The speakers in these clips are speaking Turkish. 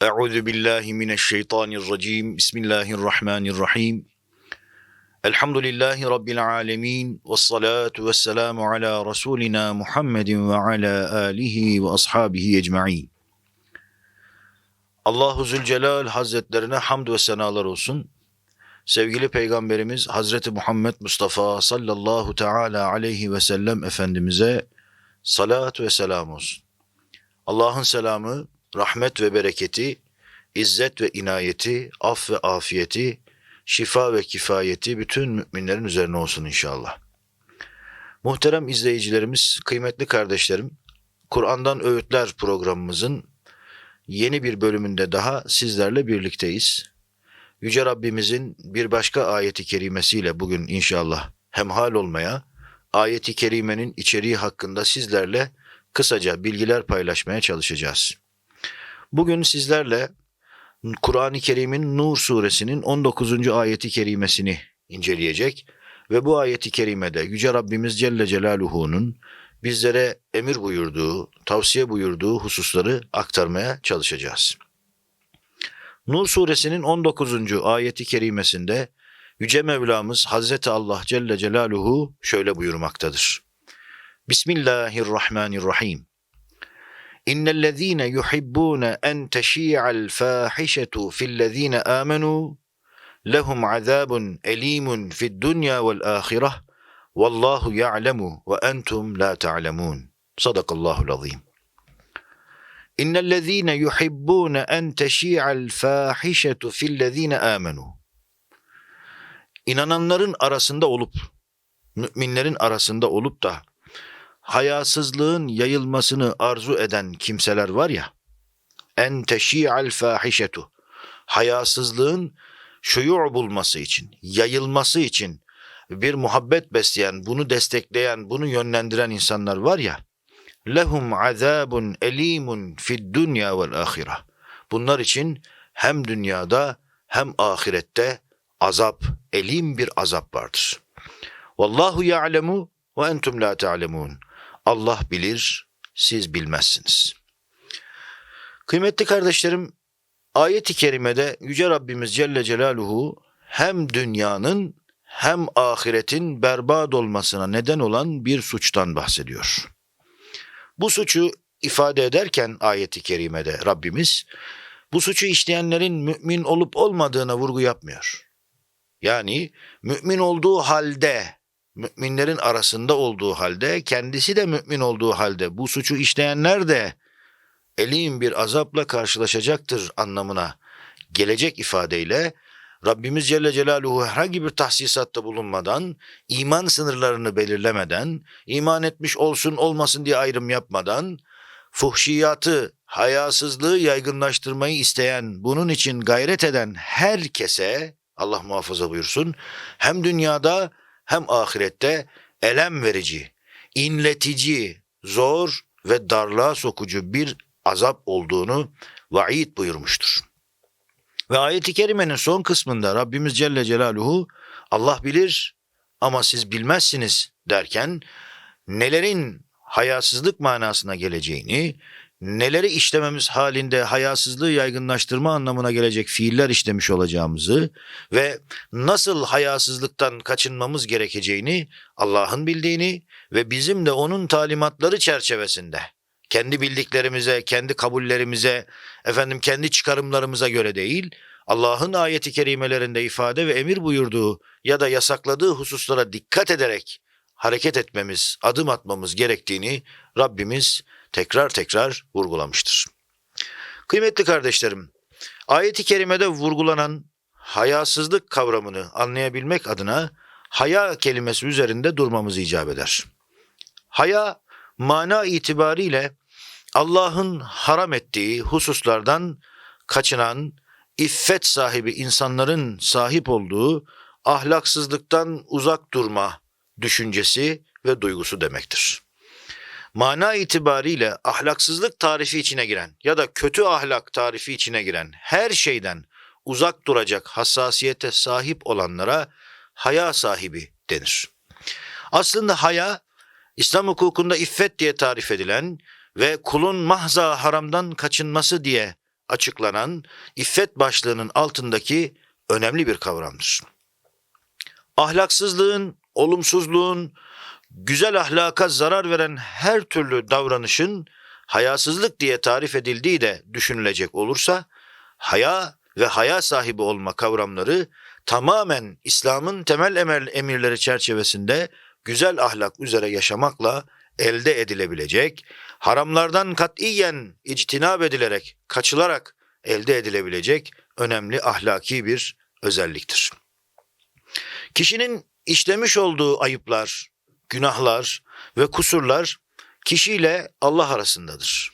Euzu billahi mineşşeytanirracim. Bismillahirrahmanirrahim. Elhamdülillahi rabbil alamin ve salatu vesselamu ala rasulina Muhammedin ve ala alihi ve ashabihi ecmaîn. Allahu Zülcelal Hazretlerine hamd ve senalar olsun. Sevgili Peygamberimiz Hazreti Muhammed Mustafa sallallahu teala aleyhi ve sellem Efendimiz'e salat ve selam olsun. Allah'ın selamı, rahmet ve bereketi, izzet ve inayeti, af ve afiyeti, şifa ve kifayeti bütün müminlerin üzerine olsun inşallah. Muhterem izleyicilerimiz, kıymetli kardeşlerim, Kur'an'dan Öğütler programımızın yeni bir bölümünde daha sizlerle birlikteyiz. Yüce Rabbimizin bir başka ayeti kerimesiyle bugün inşallah hemhal olmaya, ayeti kerimenin içeriği hakkında sizlerle kısaca bilgiler paylaşmaya çalışacağız. Bugün sizlerle Kur'an-ı Kerim'in Nur suresinin 19. ayeti kerimesini inceleyecek ve bu ayeti kerimede Yüce Rabbimiz Celle Celaluhu'nun bizlere emir buyurduğu, tavsiye buyurduğu hususları aktarmaya çalışacağız. Nur suresinin 19. ayeti kerimesinde Yüce Mevlamız Hazreti Allah Celle Celaluhu şöyle buyurmaktadır. Bismillahirrahmanirrahim. İnnellezîne yuhibbûne en teşî'al fâhişetu fillezîne âmenû lehum azâbun elîmun fid dunya vel âhireh vallahu ya'lemu ve entum la ta'lemun. Sadakallahul azîm. İnnellezîne yuhibbûne en teşî'al fâhişetu fillezîne âmenû. İnananların arasında olup, müminlerin arasında olup da hayasızlığın yayılmasını arzu eden kimseler var ya, en teşi'al fahişetu, hayasızlığın şuyu' bulması için, yayılması için bir muhabbet besleyen, bunu destekleyen, bunu yönlendiren insanlar var ya, lehum azabun elimun fid dunya vel ahireh. Bunlar için hem dünyada hem ahirette azap, elim bir azap vardır. Vallahu ya'lemu ve entum la ta'lemun. Allah bilir, siz bilmezsiniz. Kıymetli kardeşlerim, ayet-i kerimede Yüce Rabbimiz Celle Celaluhu hem dünyanın hem ahiretin berbat olmasına neden olan bir suçtan bahsediyor. Bu suçu ifade ederken ayeti kerimede Rabbimiz bu suçu işleyenlerin mümin olup olmadığına vurgu yapmıyor. Yani mümin olduğu halde müminlerin arasında olduğu halde, kendisi de mümin olduğu halde bu suçu işleyenler de elin bir azapla karşılaşacaktır anlamına gelecek ifadeyle Rabbimiz Celle Celaluhu herhangi bir tahsisatta bulunmadan, iman sınırlarını belirlemeden, iman etmiş olsun olmasın diye ayrım yapmadan, fuhşiyatı, hayasızlığı yaygınlaştırmayı isteyen, bunun için gayret eden herkese, Allah muhafaza buyursun, hem dünyada hem ahirette elem verici, inletici, zor ve darlığa sokucu bir azap olduğunu vaid buyurmuştur. Ve ayeti kerimenin son kısmında Rabbimiz Celle Celaluhu Allah bilir ama siz bilmezsiniz derken nelerin hayasızlık manasına geleceğini, neleri işlememiz halinde hayasızlığı yaygınlaştırma anlamına gelecek fiiller işlemiş olacağımızı ve nasıl hayasızlıktan kaçınmamız gerekeceğini Allah'ın bildiğini ve bizim de onun talimatları çerçevesinde kendi bildiklerimize, kendi kabullerimize, efendim kendi çıkarımlarımıza göre değil, Allah'ın ayeti kerimelerinde ifade ve emir buyurduğu ya da yasakladığı hususlara dikkat ederek hareket etmemiz, adım atmamız gerektiğini Rabbimiz tekrar tekrar vurgulamıştır. Kıymetli kardeşlerim, ayeti kerimede vurgulanan hayasızlık kavramını anlayabilmek adına haya kelimesi üzerinde durmamız icap eder. Haya mana itibariyle Allah'ın haram ettiği hususlardan kaçınan iffet sahibi insanların sahip olduğu ahlaksızlıktan uzak durma düşüncesi ve duygusu demektir mana itibariyle ahlaksızlık tarifi içine giren ya da kötü ahlak tarifi içine giren her şeyden uzak duracak hassasiyete sahip olanlara haya sahibi denir. Aslında haya İslam hukukunda iffet diye tarif edilen ve kulun mahza haramdan kaçınması diye açıklanan iffet başlığının altındaki önemli bir kavramdır. Ahlaksızlığın, olumsuzluğun, güzel ahlaka zarar veren her türlü davranışın hayasızlık diye tarif edildiği de düşünülecek olursa, haya ve haya sahibi olma kavramları tamamen İslam'ın temel emel emirleri çerçevesinde güzel ahlak üzere yaşamakla elde edilebilecek, haramlardan katiyen ictinab edilerek, kaçılarak elde edilebilecek önemli ahlaki bir özelliktir. Kişinin işlemiş olduğu ayıplar, günahlar ve kusurlar kişiyle Allah arasındadır.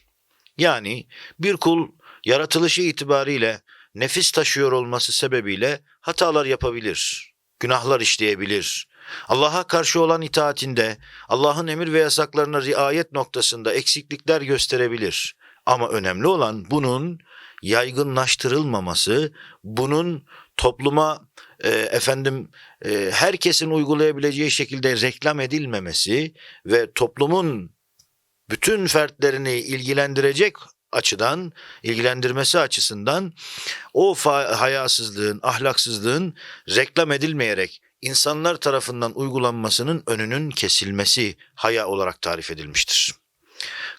Yani bir kul yaratılışı itibariyle nefis taşıyor olması sebebiyle hatalar yapabilir, günahlar işleyebilir. Allah'a karşı olan itaatinde, Allah'ın emir ve yasaklarına riayet noktasında eksiklikler gösterebilir. Ama önemli olan bunun yaygınlaştırılmaması, bunun topluma e, efendim e, herkesin uygulayabileceği şekilde reklam edilmemesi ve toplumun bütün fertlerini ilgilendirecek açıdan, ilgilendirmesi açısından o hayasızlığın, ahlaksızlığın reklam edilmeyerek insanlar tarafından uygulanmasının önünün kesilmesi haya olarak tarif edilmiştir.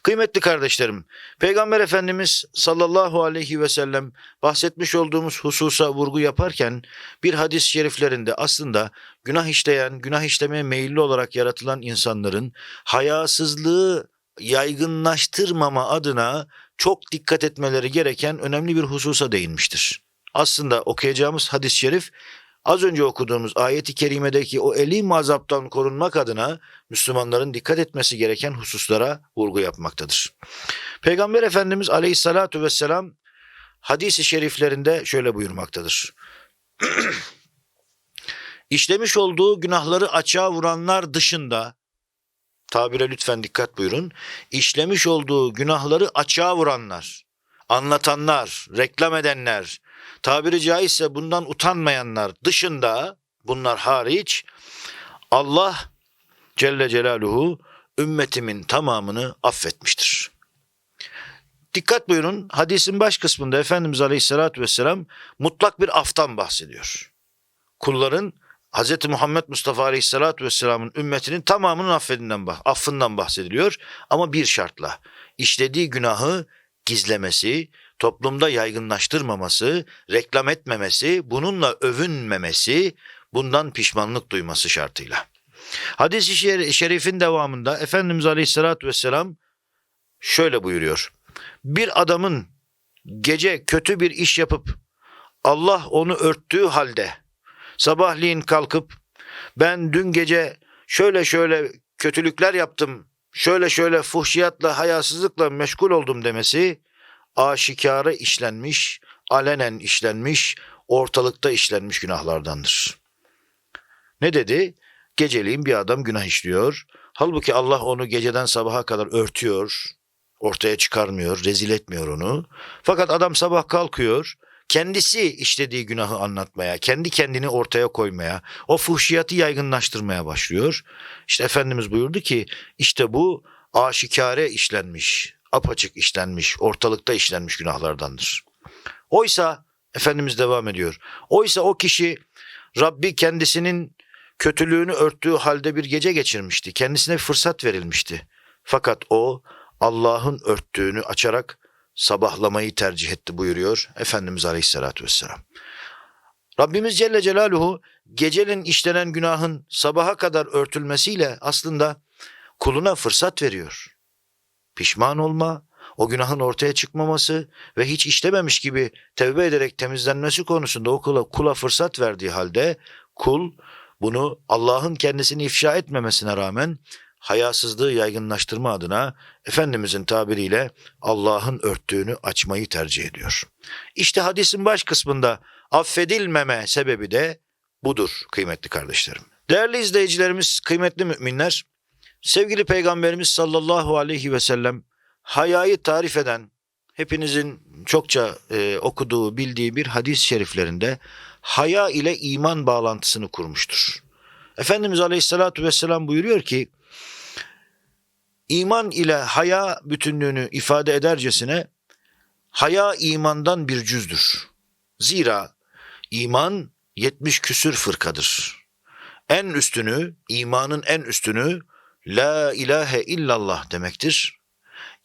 Kıymetli kardeşlerim, Peygamber Efendimiz sallallahu aleyhi ve sellem bahsetmiş olduğumuz hususa vurgu yaparken bir hadis-i şeriflerinde aslında günah işleyen, günah işlemeye meyilli olarak yaratılan insanların hayasızlığı yaygınlaştırmama adına çok dikkat etmeleri gereken önemli bir hususa değinmiştir. Aslında okuyacağımız hadis-i şerif az önce okuduğumuz ayeti kerimedeki o elim azaptan korunmak adına Müslümanların dikkat etmesi gereken hususlara vurgu yapmaktadır. Peygamber Efendimiz Aleyhissalatu vesselam hadis-i şeriflerinde şöyle buyurmaktadır. İşlemiş olduğu günahları açığa vuranlar dışında tabire lütfen dikkat buyurun. İşlemiş olduğu günahları açığa vuranlar, anlatanlar, reklam edenler, tabiri caizse bundan utanmayanlar dışında bunlar hariç Allah Celle Celaluhu ümmetimin tamamını affetmiştir. Dikkat buyurun hadisin baş kısmında Efendimiz Aleyhisselatü Vesselam mutlak bir aftan bahsediyor. Kulların Hz. Muhammed Mustafa Aleyhisselatü Vesselam'ın ümmetinin tamamının affedinden, affından bahsediliyor. Ama bir şartla işlediği günahı gizlemesi, toplumda yaygınlaştırmaması, reklam etmemesi, bununla övünmemesi, bundan pişmanlık duyması şartıyla. Hadis-i şerifin devamında Efendimiz Aleyhisselatü Vesselam şöyle buyuruyor. Bir adamın gece kötü bir iş yapıp Allah onu örttüğü halde sabahleyin kalkıp ben dün gece şöyle şöyle kötülükler yaptım, şöyle şöyle fuhşiyatla, hayasızlıkla meşgul oldum demesi aşikare işlenmiş, alenen işlenmiş, ortalıkta işlenmiş günahlardandır. Ne dedi? Geceliğin bir adam günah işliyor. Halbuki Allah onu geceden sabaha kadar örtüyor, ortaya çıkarmıyor, rezil etmiyor onu. Fakat adam sabah kalkıyor, kendisi işlediği günahı anlatmaya, kendi kendini ortaya koymaya, o fuhşiyatı yaygınlaştırmaya başlıyor. İşte Efendimiz buyurdu ki işte bu aşikare işlenmiş, apaçık işlenmiş, ortalıkta işlenmiş günahlardandır. Oysa Efendimiz devam ediyor. Oysa o kişi Rabbi kendisinin kötülüğünü örttüğü halde bir gece geçirmişti. Kendisine bir fırsat verilmişti. Fakat o Allah'ın örttüğünü açarak sabahlamayı tercih etti buyuruyor Efendimiz Aleyhisselatü Vesselam. Rabbimiz Celle Celaluhu gecenin işlenen günahın sabaha kadar örtülmesiyle aslında kuluna fırsat veriyor. Pişman olma, o günahın ortaya çıkmaması ve hiç işlememiş gibi tevbe ederek temizlenmesi konusunda o kula, kula fırsat verdiği halde kul bunu Allah'ın kendisini ifşa etmemesine rağmen hayasızlığı yaygınlaştırma adına Efendimizin tabiriyle Allah'ın örttüğünü açmayı tercih ediyor. İşte hadisin baş kısmında affedilmeme sebebi de budur kıymetli kardeşlerim. Değerli izleyicilerimiz, kıymetli müminler, sevgili Peygamberimiz sallallahu aleyhi ve sellem hayayı tarif eden hepinizin çokça e, okuduğu, bildiği bir hadis-i şeriflerinde haya ile iman bağlantısını kurmuştur. Efendimiz Aleyhisselatü Vesselam buyuruyor ki, iman ile haya bütünlüğünü ifade edercesine haya imandan bir cüzdür. Zira iman 70 küsür fırkadır. En üstünü, imanın en üstünü La ilahe illallah demektir.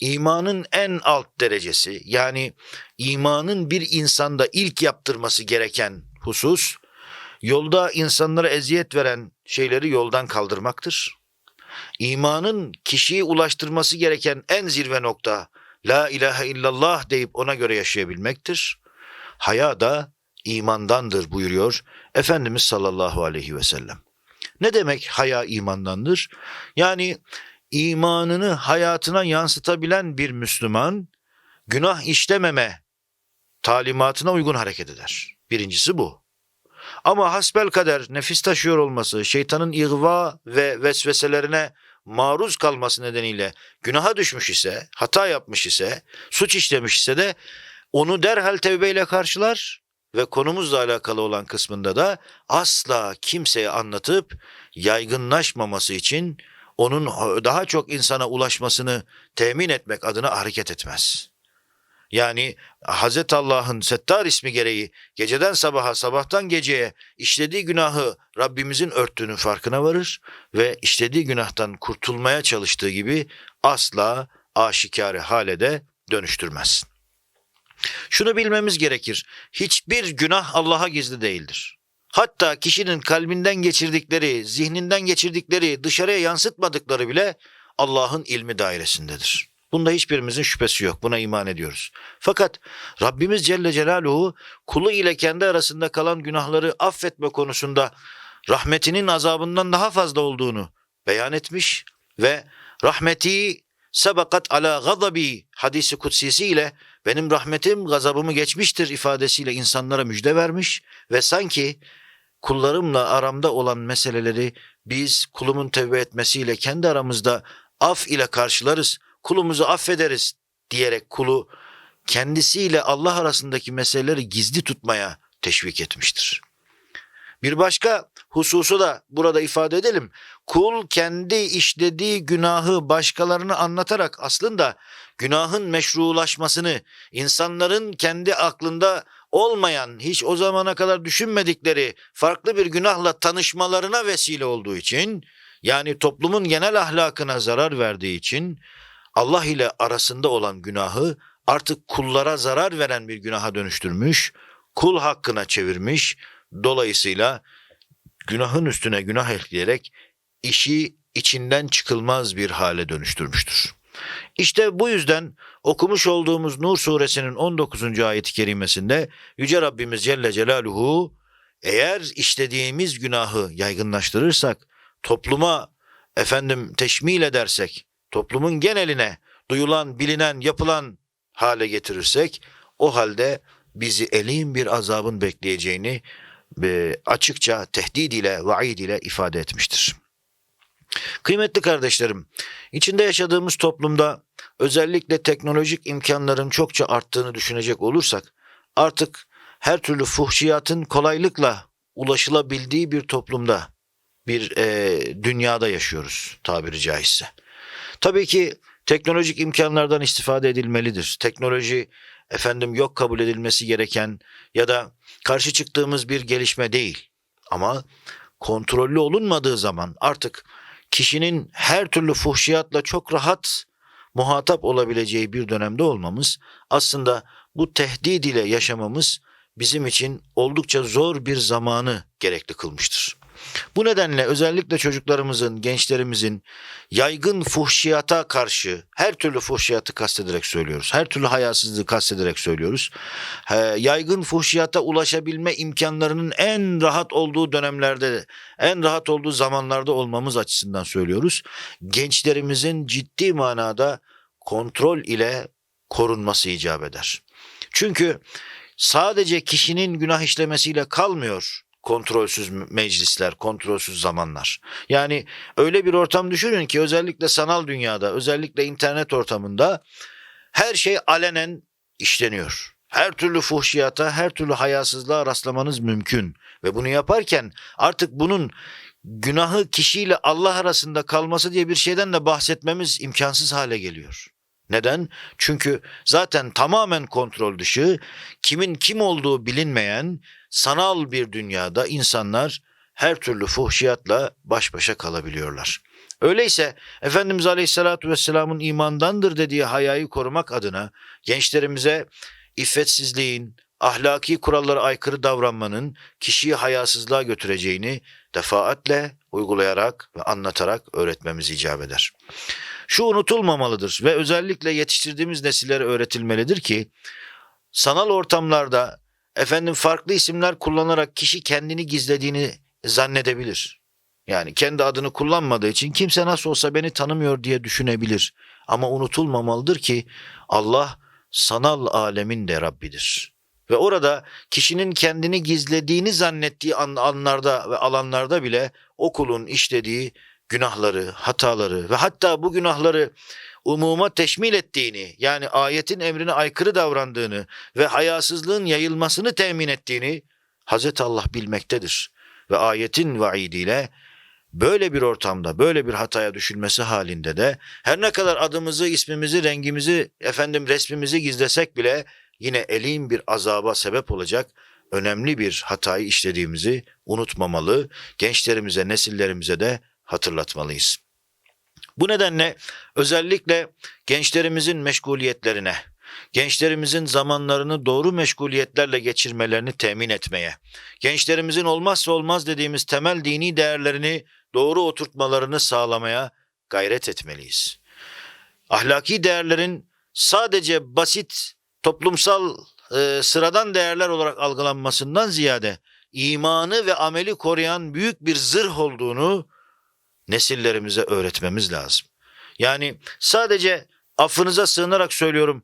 İmanın en alt derecesi yani imanın bir insanda ilk yaptırması gereken husus yolda insanlara eziyet veren şeyleri yoldan kaldırmaktır. İmanın kişiyi ulaştırması gereken en zirve nokta La ilahe illallah deyip ona göre yaşayabilmektir. Haya da imandandır buyuruyor Efendimiz sallallahu aleyhi ve sellem. Ne demek haya imandandır? Yani imanını hayatına yansıtabilen bir Müslüman günah işlememe talimatına uygun hareket eder. Birincisi bu. Ama hasbel kader nefis taşıyor olması, şeytanın ihva ve vesveselerine maruz kalması nedeniyle günaha düşmüş ise, hata yapmış ise, suç işlemiş ise de onu derhal tevbeyle karşılar ve konumuzla alakalı olan kısmında da asla kimseye anlatıp yaygınlaşmaması için onun daha çok insana ulaşmasını temin etmek adına hareket etmez. Yani Hazreti Allah'ın Settar ismi gereği geceden sabaha, sabahtan geceye işlediği günahı Rabbimizin örttüğünün farkına varır ve işlediği günahtan kurtulmaya çalıştığı gibi asla aşikare hale de dönüştürmez. Şunu bilmemiz gerekir. Hiçbir günah Allah'a gizli değildir. Hatta kişinin kalbinden geçirdikleri, zihninden geçirdikleri, dışarıya yansıtmadıkları bile Allah'ın ilmi dairesindedir. Bunda hiçbirimizin şüphesi yok. Buna iman ediyoruz. Fakat Rabbimiz Celle Celaluhu kulu ile kendi arasında kalan günahları affetme konusunda rahmetinin azabından daha fazla olduğunu beyan etmiş ve rahmeti sebakat ala gazabi hadisi kutsisi ile benim rahmetim gazabımı geçmiştir ifadesiyle insanlara müjde vermiş ve sanki kullarımla aramda olan meseleleri biz kulumun tevbe etmesiyle kendi aramızda af ile karşılarız, kulumuzu affederiz diyerek kulu kendisiyle Allah arasındaki meseleleri gizli tutmaya teşvik etmiştir. Bir başka hususu da burada ifade edelim. Kul kendi işlediği günahı başkalarına anlatarak aslında günahın meşrulaşmasını, insanların kendi aklında olmayan, hiç o zamana kadar düşünmedikleri farklı bir günahla tanışmalarına vesile olduğu için, yani toplumun genel ahlakına zarar verdiği için Allah ile arasında olan günahı artık kullara zarar veren bir günaha dönüştürmüş, kul hakkına çevirmiş, dolayısıyla günahın üstüne günah ekleyerek işi içinden çıkılmaz bir hale dönüştürmüştür. İşte bu yüzden okumuş olduğumuz Nur suresinin 19. ayet-i kerimesinde Yüce Rabbimiz Celle Celaluhu eğer işlediğimiz günahı yaygınlaştırırsak, topluma efendim teşmil edersek, toplumun geneline duyulan, bilinen, yapılan hale getirirsek o halde bizi elim bir azabın bekleyeceğini açıkça tehdit ile, vaid ile ifade etmiştir. Kıymetli kardeşlerim, içinde yaşadığımız toplumda özellikle teknolojik imkanların çokça arttığını düşünecek olursak artık her türlü fuhşiyatın kolaylıkla ulaşılabildiği bir toplumda, bir e, dünyada yaşıyoruz tabiri caizse. Tabii ki teknolojik imkanlardan istifade edilmelidir. Teknoloji efendim yok kabul edilmesi gereken ya da karşı çıktığımız bir gelişme değil. Ama kontrollü olunmadığı zaman artık kişinin her türlü fuhşiyatla çok rahat muhatap olabileceği bir dönemde olmamız aslında bu tehdit ile yaşamamız bizim için oldukça zor bir zamanı gerekli kılmıştır. Bu nedenle özellikle çocuklarımızın, gençlerimizin yaygın fuhşiyata karşı her türlü fuhşiyatı kastederek söylüyoruz. Her türlü hayasızlığı kastederek söylüyoruz. Yaygın fuhşiyata ulaşabilme imkanlarının en rahat olduğu dönemlerde, en rahat olduğu zamanlarda olmamız açısından söylüyoruz. Gençlerimizin ciddi manada kontrol ile korunması icap eder. Çünkü sadece kişinin günah işlemesiyle kalmıyor kontrolsüz meclisler, kontrolsüz zamanlar. Yani öyle bir ortam düşünün ki özellikle sanal dünyada, özellikle internet ortamında her şey alenen işleniyor. Her türlü fuhşiyata, her türlü hayasızlığa rastlamanız mümkün. Ve bunu yaparken artık bunun günahı kişiyle Allah arasında kalması diye bir şeyden de bahsetmemiz imkansız hale geliyor. Neden? Çünkü zaten tamamen kontrol dışı, kimin kim olduğu bilinmeyen sanal bir dünyada insanlar her türlü fuhşiyatla baş başa kalabiliyorlar. Öyleyse Efendimiz Aleyhisselatü Vesselam'ın imandandır dediği hayayı korumak adına gençlerimize iffetsizliğin, ahlaki kurallara aykırı davranmanın kişiyi hayasızlığa götüreceğini defaatle uygulayarak ve anlatarak öğretmemiz icap eder. Şu unutulmamalıdır ve özellikle yetiştirdiğimiz nesillere öğretilmelidir ki sanal ortamlarda efendim farklı isimler kullanarak kişi kendini gizlediğini zannedebilir. Yani kendi adını kullanmadığı için kimse nasıl olsa beni tanımıyor diye düşünebilir. Ama unutulmamalıdır ki Allah sanal alemin de Rabbidir. Ve orada kişinin kendini gizlediğini zannettiği an- anlarda ve alanlarda bile o kulun işlediği günahları, hataları ve hatta bu günahları umuma teşmil ettiğini yani ayetin emrine aykırı davrandığını ve hayasızlığın yayılmasını temin ettiğini Hazreti Allah bilmektedir. Ve ayetin vaidiyle böyle bir ortamda böyle bir hataya düşülmesi halinde de her ne kadar adımızı, ismimizi, rengimizi, efendim resmimizi gizlesek bile yine elim bir azaba sebep olacak önemli bir hatayı işlediğimizi unutmamalı, gençlerimize, nesillerimize de hatırlatmalıyız. Bu nedenle özellikle gençlerimizin meşguliyetlerine, gençlerimizin zamanlarını doğru meşguliyetlerle geçirmelerini temin etmeye, gençlerimizin olmazsa olmaz dediğimiz temel dini değerlerini doğru oturtmalarını sağlamaya gayret etmeliyiz. Ahlaki değerlerin sadece basit toplumsal e, sıradan değerler olarak algılanmasından ziyade imanı ve ameli koruyan büyük bir zırh olduğunu nesillerimize öğretmemiz lazım. Yani sadece affınıza sığınarak söylüyorum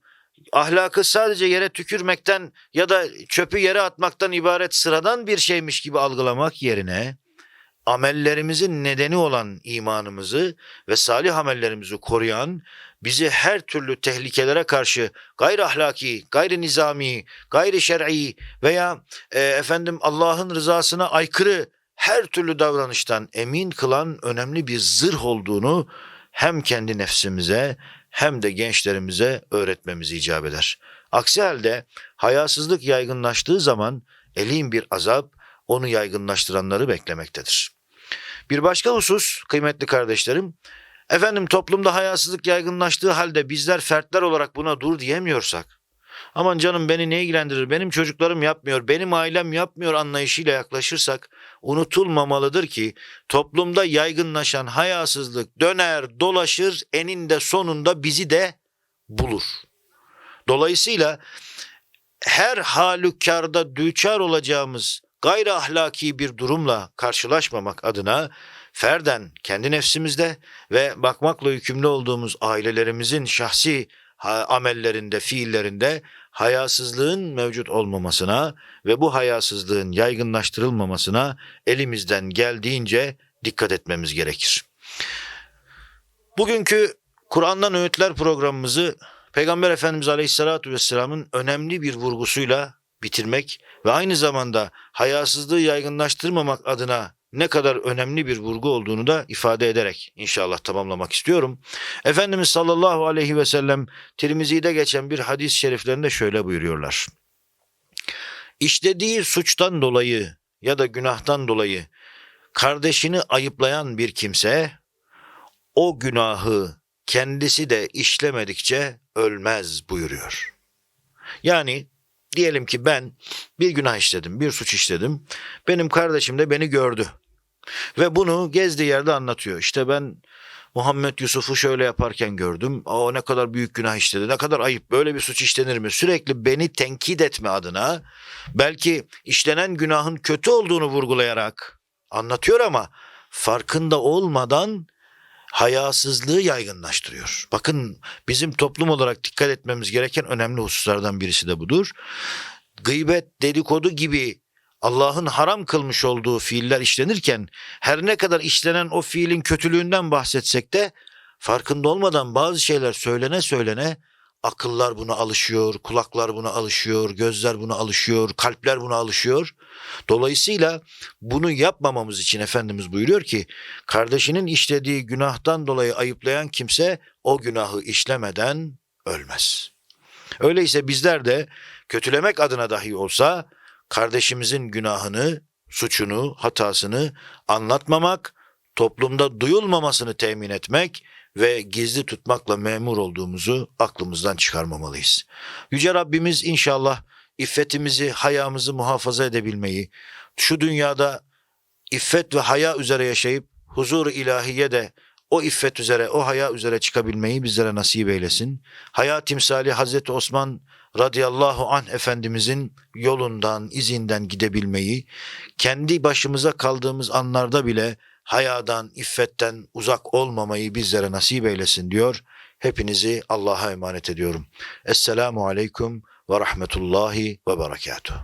ahlakı sadece yere tükürmekten ya da çöpü yere atmaktan ibaret sıradan bir şeymiş gibi algılamak yerine amellerimizin nedeni olan imanımızı ve salih amellerimizi koruyan, bizi her türlü tehlikelere karşı gayri ahlaki, gayri nizami, gayri şer'i veya e, efendim Allah'ın rızasına aykırı her türlü davranıştan emin kılan önemli bir zırh olduğunu hem kendi nefsimize hem de gençlerimize öğretmemiz icap eder. Aksi halde hayasızlık yaygınlaştığı zaman elin bir azap onu yaygınlaştıranları beklemektedir. Bir başka husus kıymetli kardeşlerim, efendim toplumda hayasızlık yaygınlaştığı halde bizler fertler olarak buna dur diyemiyorsak, aman canım beni ne ilgilendirir, benim çocuklarım yapmıyor, benim ailem yapmıyor anlayışıyla yaklaşırsak, unutulmamalıdır ki toplumda yaygınlaşan hayasızlık döner dolaşır eninde sonunda bizi de bulur. Dolayısıyla her halükarda düçar olacağımız gayri ahlaki bir durumla karşılaşmamak adına ferden kendi nefsimizde ve bakmakla yükümlü olduğumuz ailelerimizin şahsi amellerinde, fiillerinde hayasızlığın mevcut olmamasına ve bu hayasızlığın yaygınlaştırılmamasına elimizden geldiğince dikkat etmemiz gerekir. Bugünkü Kur'an'dan Öğütler programımızı Peygamber Efendimiz Aleyhisselatü Vesselam'ın önemli bir vurgusuyla bitirmek ve aynı zamanda hayasızlığı yaygınlaştırmamak adına ne kadar önemli bir vurgu olduğunu da ifade ederek inşallah tamamlamak istiyorum. Efendimiz sallallahu aleyhi ve sellem Tirmizi'de geçen bir hadis-i şeriflerinde şöyle buyuruyorlar. İşlediği suçtan dolayı ya da günahtan dolayı kardeşini ayıplayan bir kimse o günahı kendisi de işlemedikçe ölmez buyuruyor. Yani Diyelim ki ben bir günah işledim, bir suç işledim. Benim kardeşim de beni gördü. Ve bunu gezdiği yerde anlatıyor. İşte ben Muhammed Yusuf'u şöyle yaparken gördüm. O ne kadar büyük günah işledi. Ne kadar ayıp. Böyle bir suç işlenir mi? Sürekli beni tenkit etme adına belki işlenen günahın kötü olduğunu vurgulayarak anlatıyor ama farkında olmadan hayasızlığı yaygınlaştırıyor. Bakın bizim toplum olarak dikkat etmemiz gereken önemli hususlardan birisi de budur. Gıybet, dedikodu gibi Allah'ın haram kılmış olduğu fiiller işlenirken her ne kadar işlenen o fiilin kötülüğünden bahsetsek de farkında olmadan bazı şeyler söylene söylene akıllar buna alışıyor, kulaklar buna alışıyor, gözler buna alışıyor, kalpler buna alışıyor. Dolayısıyla bunu yapmamamız için Efendimiz buyuruyor ki kardeşinin işlediği günahtan dolayı ayıplayan kimse o günahı işlemeden ölmez. Öyleyse bizler de kötülemek adına dahi olsa kardeşimizin günahını, suçunu, hatasını anlatmamak, toplumda duyulmamasını temin etmek ve gizli tutmakla memur olduğumuzu aklımızdan çıkarmamalıyız. Yüce Rabbimiz inşallah iffetimizi, hayamızı muhafaza edebilmeyi, şu dünyada iffet ve haya üzere yaşayıp huzur-u ilahiye de o iffet üzere, o haya üzere çıkabilmeyi bizlere nasip eylesin. Haya timsali Hazreti Osman radıyallahu anh Efendimizin yolundan, izinden gidebilmeyi, kendi başımıza kaldığımız anlarda bile hayadan, iffetten uzak olmamayı bizlere nasip eylesin diyor. Hepinizi Allah'a emanet ediyorum. Esselamu aleyküm ve rahmetullahi ve berekatuhu.